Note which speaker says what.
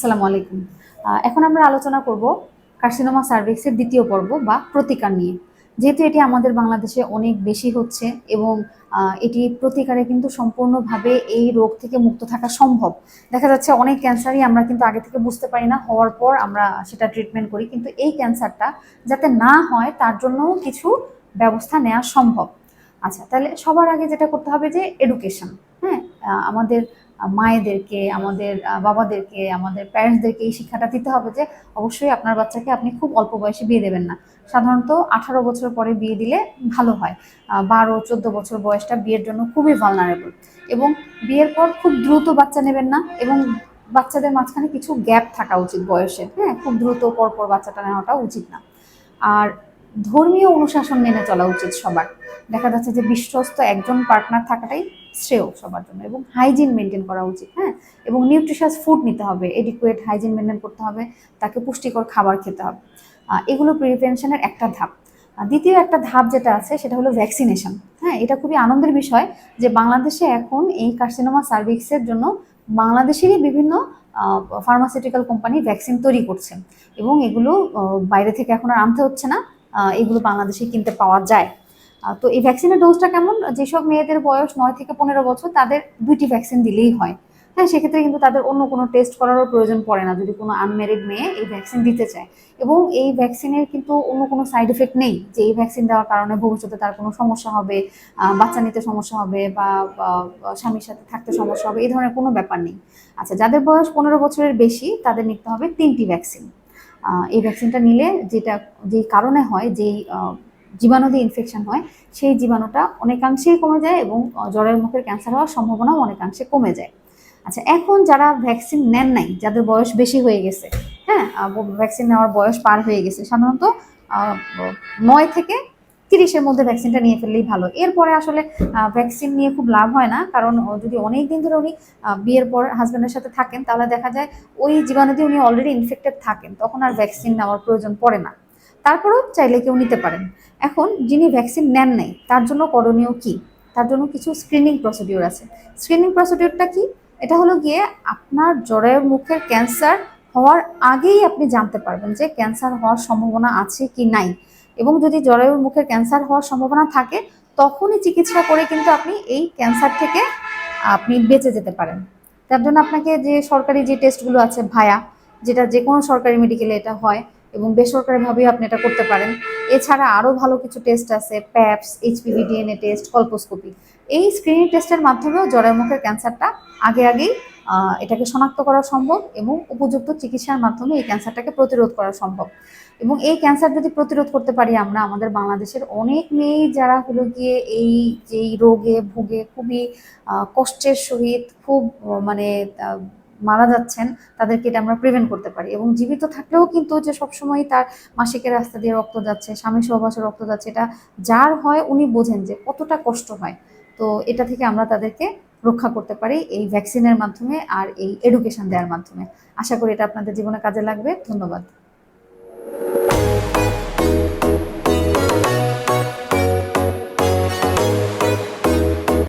Speaker 1: আসসালামু আলাইকুম। এখন আমরা আলোচনা করব কার্সিনোমা সার্ভিক্সের দ্বিতীয় পর্ব বা প্রতিকার নিয়ে। যেহেতু এটি আমাদের বাংলাদেশে অনেক বেশি হচ্ছে এবং এটি প্রতিকারে কিন্তু সম্পূর্ণভাবে এই রোগ থেকে মুক্ত থাকা সম্ভব। দেখা যাচ্ছে অনেক ক্যান্সারই আমরা কিন্তু আগে থেকে বুঝতে পারি না, হওয়ার পর আমরা সেটা ট্রিটমেন্ট করি। কিন্তু এই ক্যান্সারটা যাতে না হয়, তার জন্যও কিছু ব্যবস্থা নেওয়া সম্ভব। আচ্ছা তাহলে সবার আগে যেটা করতে হবে যে এডুকেশন হ্যাঁ আমাদের মায়েদেরকে, আমাদের বাবাদেরকে, আমাদের প্যারেন্টসদেরকে এই শিক্ষাটা দিতে হবে যে অবশ্যই আপনার বাচ্চাকে আপনি খুব অল্প বয়সে বিয়ে দেবেন না। সাধারণত আঠারো বছর পরে বিয়ে দিলে ভালো হয়। বারো, চোদ্দ বছর বয়সটা বিয়ের জন্য খুবই ভালনারেবল এবং বিয়ের পর খুব দ্রুত বাচ্চা নেবেন না এবং বাচ্চাদের মাঝখানে কিছু গ্যাপ থাকা উচিত বয়সের হ্যাঁ? খুব দ্রুত পরপর বাচ্চাটা নেওয়াটা উচিত না। আর ধর্মীয় অনুশাসন মেনে চলা উচিত সবার। দেখা যাচ্ছে যে বিশ্বস্ত একজন পার্টনার থাকাটাই শ্রেয় সবার জন্য এবং হাইজিন মেনটেন করা উচিত হ্যাঁ? এবং নিউট্রিশাস ফুড নিতে হবে এডিকুয়েট হাইজিন মেনটেন করতে হবে, তাকে পুষ্টিকর খাবার খেতে হবে। এগুলো প্রিভেনশনের একটা ধাপ। দ্বিতীয় একটা ধাপ যেটা আছে, সেটা হলো ভ্যাকসিনেশন হ্যাঁ? এটা খুবই আনন্দের বিষয় যে বাংলাদেশে এখন এই কার্সিনোমা সার্ভিক্সের জন্য বাংলাদেশেরই বিভিন্ন ফার্মাসিউটিক্যাল কোম্পানি ভ্যাকসিন তৈরি করছে। এবং এগুলো বাইরে থেকে এখন আর আনতে হচ্ছে না। এগুলো বাংলাদেশে কিনতে পাওয়া যায়। তো এই ভ্যাকসিনের ডোজটা কেমন? যেসব মেয়েদের বয়স নয় থেকে পনেরো বছর, তাদের দুইটি ভ্যাকসিন দিলেই হয়। হ্যাঁ সেক্ষেত্রে কিন্তু তাদের অন্য কোনো টেস্ট করারও প্রয়োজন পড়ে না। যদি কোনো আনম্যারিড মেয়ে এই ভ্যাকসিন দিতে চায়। এবং এই ভ্যাকসিনের কিন্তু অন্য কোনো সাইড এফেক্ট নেই যে এই ভ্যাকসিন দেওয়ার কারণে ভবিষ্যতে তার কোনো সমস্যা হবে বাচ্চা নিতে সমস্যা হবে বা স্বামীর সাথে থাকতে সমস্যা হবে, এই ধরনের কোনো ব্যাপার নেই। আচ্ছা যাদের বয়স পনেরো বছরের বেশি, তাদের নিতে হবে তিনটি ভ্যাকসিন এই ভ্যাকসিনটা নিলে যেটা, যেই কারণে হয়, যেই জীবাণু দিয়ে ইনফেকশন হয়, সেই জীবাণুটা অনেকাংশেই কমে যায় এবং জ্বরের মুখের ক্যান্সার হওয়ার সম্ভাবনাও অনেকাংশে কমে যায়। আচ্ছা এখন যারা ভ্যাকসিন নেন নাই, যাদের বয়স বেশি হয়ে গেছে হ্যাঁ ভ্যাকসিন নেওয়ার বয়স পার হয়ে গেছে, সাধারণত নয় থেকে তিরিশের মধ্যে ভ্যাকসিনটা নিয়ে ফেললেই ভালো। এরপরে আসলে ভ্যাকসিন নিয়ে খুব লাভ হয় না, কারণ যদি অনেক দিন ধরে উনি বিয়ের পর হাজব্যান্ডের সাথে থাকেন, তাহলে দেখা যায় ওই জীবাণু দিয়ে উনি অলরেডি ইনফেক্টেড থাকেন, তখন আর ভ্যাকসিন নেওয়ার প্রয়োজন পড়ে না। তারপরেও চাইলে কেউ নিতে পারেন। এখন যিনি ভ্যাকসিন নেন নাই, তার জন্য করণীয় কি? তার জন্য কিছু স্ক্রিনিং প্রসিডিওর আছে। স্ক্রিনিং প্রসিডিওরটা কি? এটা হলো গিয়ে আপনার জরায়ুর মুখের ক্যান্সার হওয়ার আগেই আপনি জানতে পারবেন যে ক্যান্সার হওয়ার সম্ভাবনা আছে কি নাই। এবং যদি জরায়ুর মুখের ক্যান্সার হওয়ার সম্ভাবনা থাকে, তখনই চিকিৎসা করে কিন্তু আপনি এই ক্যান্সার থেকে আপনি বেঁচে যেতে পারেন। তার জন্য আপনাকে যে সরকারি যে টেস্টগুলো আছে ভায়া, যেটা যে কোনো সরকারি মেডিকেলে এটা হয় এবং বেসরকারিভাবেও আপনি এটা করতে পারেন। এছাড়া আরও ভালো কিছু টেস্ট আছে paps HPV DNA test colposcopy এই স্ক্রিনিং টেস্টের মাধ্যমেও জরায়ু মুখের ক্যান্সারটা আগে আগেই এটাকে শনাক্ত করা সম্ভব এবং উপযুক্ত চিকিৎসার মাধ্যমে এই ক্যান্সারটাকে প্রতিরোধ করা সম্ভব। এবং এই ক্যান্সার যদি প্রতিরোধ করতে পারি আমরা, আমাদের বাংলাদেশের অনেক মেয়েই যারা হলো গিয়ে এই যেই রোগে ভুগে খুবই কষ্টের সহিত খুব মানে মারা যাচ্ছেন, তাদেরকে এটা আমরা প্রিভেন্ট করতে পারি। এবং জীবিত থাকলেও কিন্তু যে সবসময় তার মাসিকের রাস্তা দিয়ে রক্ত যাচ্ছে স্বামী সহবাসে রক্ত যাচ্ছে, এটা যার হয় উনি বোঝেন যে কতটা কষ্ট হয়। তো এটা থেকে আমরা তাদেরকে রক্ষা করতে পারি এই ভ্যাকসিনের মাধ্যমে আর এই এডুকেশন দেওয়ার মাধ্যমে। আশা করি এটা আপনাদের জীবনে কাজে লাগবে। ধন্যবাদ।